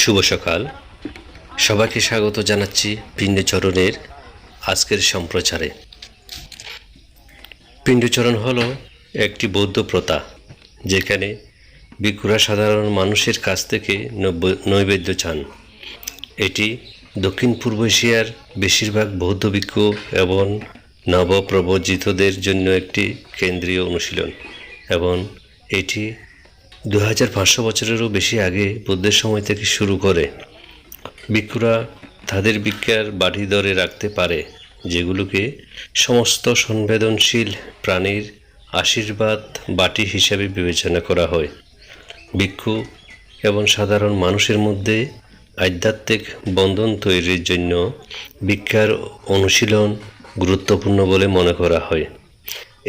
শুভ সকাল। সবাইকে স্বাগত জানাচ্ছি পিণ্ডচরণের আজকের সম্প্রচারে। পিণ্ডচরণ হলো একটি বৌদ্ধ প্রথা, যেখানে ভিক্ষুরা সাধারণ মানুষের কাছ থেকে নৈবেদ্য চান। এটি দক্ষিণ পূর্ব এশিয়ার বেশিরভাগ বৌদ্ধ ভিক্ষু এবং নবপ্রবর্জিতদের জন্য একটি কেন্দ্রীয় অনুশীলন এবং এটি দু হাজার পাঁচশো বছরেরও বেশি আগে বুদ্ধের সময় থেকে শুরু করে ভিক্ষুরা তাদের ভিক্ষার বাড়ি দরে রাখতে পারে, যেগুলোকে সমস্ত সংবেদনশীল প্রাণীর আশীর্বাদ বাটি হিসাবে বিবেচনা করা হয়। ভিক্ষু এবং সাধারণ মানুষের মধ্যে আধ্যাত্মিক বন্ধন তৈরির জন্য ভিক্ষার অনুশীলন গুরুত্বপূর্ণ বলে মনে করা হয়।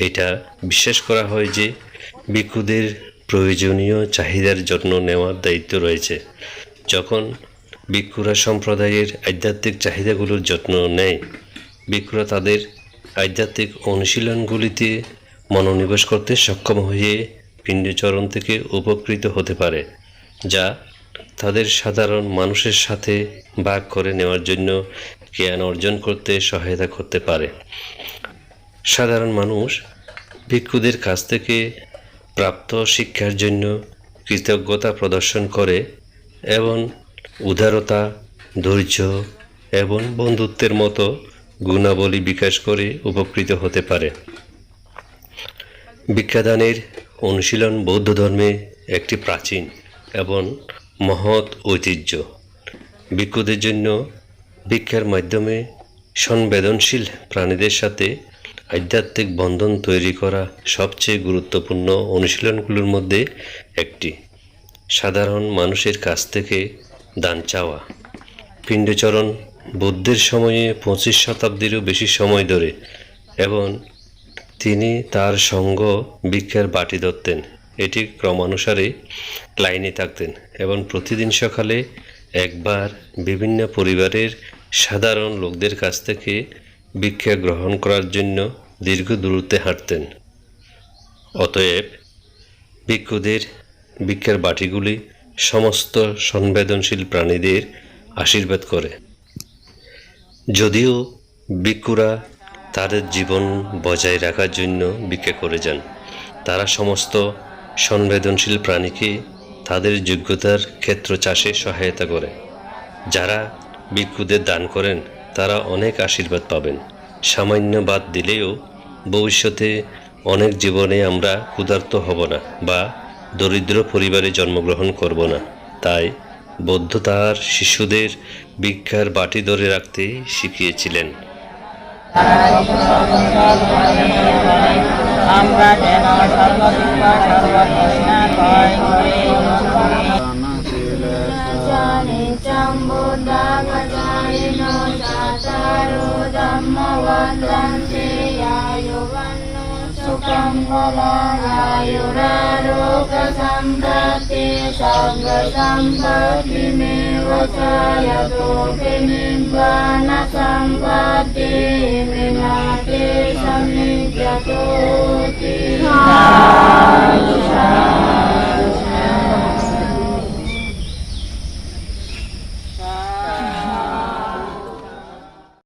এটা বিশ্বাস করা হয় যে ভিক্ষুদের প্রয়োজনীয় চাহিদার যত্ন নেওয়ার দায়িত্ব রয়েছে। যখন ভিক্ষুরা সম্প্রদায়ের আধ্যাত্মিক চাহিদাগুলোর যত্ন নেয়, ভিক্ষুরা তাদের আধ্যাত্মিক অনুশীলনগুলিতে মনোনিবেশ করতে সক্ষম হয়ে পিণ্ডচরণ থেকে উপকৃত হতে পারে, যা তাদের সাধারণ মানুষের সাথে ভাগ করে নেওয়ার জন্য জ্ঞান অর্জন করতে সহায়তা করতে পারে। সাধারণ মানুষ ভিক্ষুদের কাছ থেকে প্রাপ্ত শিক্ষার জন্য কৃতজ্ঞতা প্রদর্শন করে এবং উদারতা, ধৈর্য এবং বন্ধুত্বের মতো গুণাবলী বিকাশ করে উপকৃত হতে পারে। ভিক্ষাদানের অনুশীলন বৌদ্ধ ধর্মে একটি প্রাচীন এবং মহৎ ঐতিহ্য। ভিক্ষুদের জন্য ভিক্ষার মাধ্যমে সংবেদনশীল প্রাণীদের সাথে আধ্যাত্মিক বন্ধন তৈরি করা সবচেয়ে গুরুত্বপূর্ণ অনুশীলনগুলোর মধ্যে একটি। সাধারণ মানুষের কাছ থেকে দান চাওয়া। পিণ্ডচরণ বুদ্ধের সময়ে পঁচিশ শতাব্দীরও বেশি সময় ধরে এবং তিনি তার সঙ্গ ভিক্ষার বাটি ধরতেন। এটি ক্রমানুসারে লাইনে থাকতেন এবং প্রতিদিন সকালে একবার বিভিন্ন পরিবারের সাধারণ লোকদের কাছ থেকে ভিক্ষা গ্রহণ করার জন্য দীর্ঘ দূরত্বে হাঁটতেন। অতএব ভিক্ষুদের ভিক্ষার বাটিগুলি সমস্ত সংবেদনশীল প্রাণীদের আশীর্বাদ করে। যদিও ভিক্ষুরা তাদের জীবন বজায় রাখার জন্য ভিক্ষা করে যান, তারা সমস্ত সংবেদনশীল প্রাণীকে তাদের যোগ্যতার ক্ষেত্র চাষে সহায়তা করে। যারা ভিক্ষুদের দান করেন তারা অনেক আশীর্বাদ পাবেন। সামান্য বাদ দিলেও ভবিষ্যতে অনেক জীবনে আমরা ক্ষুধার্ত হব না বা দরিদ্র পরিবারে জন্মগ্রহণ করব না। তাই বৌদ্ধ তার শিশুদের ভিক্ষার বাটি ধরে রাখতে শিখিয়েছিলেন। আমরা ตันติยายุวันโนสุขังวลาอายุรารุกสัมปติสังกสัมปติเมวะทายาตเปินิบานะสัมปติมนาติสัมมิจตุติสาสาธุ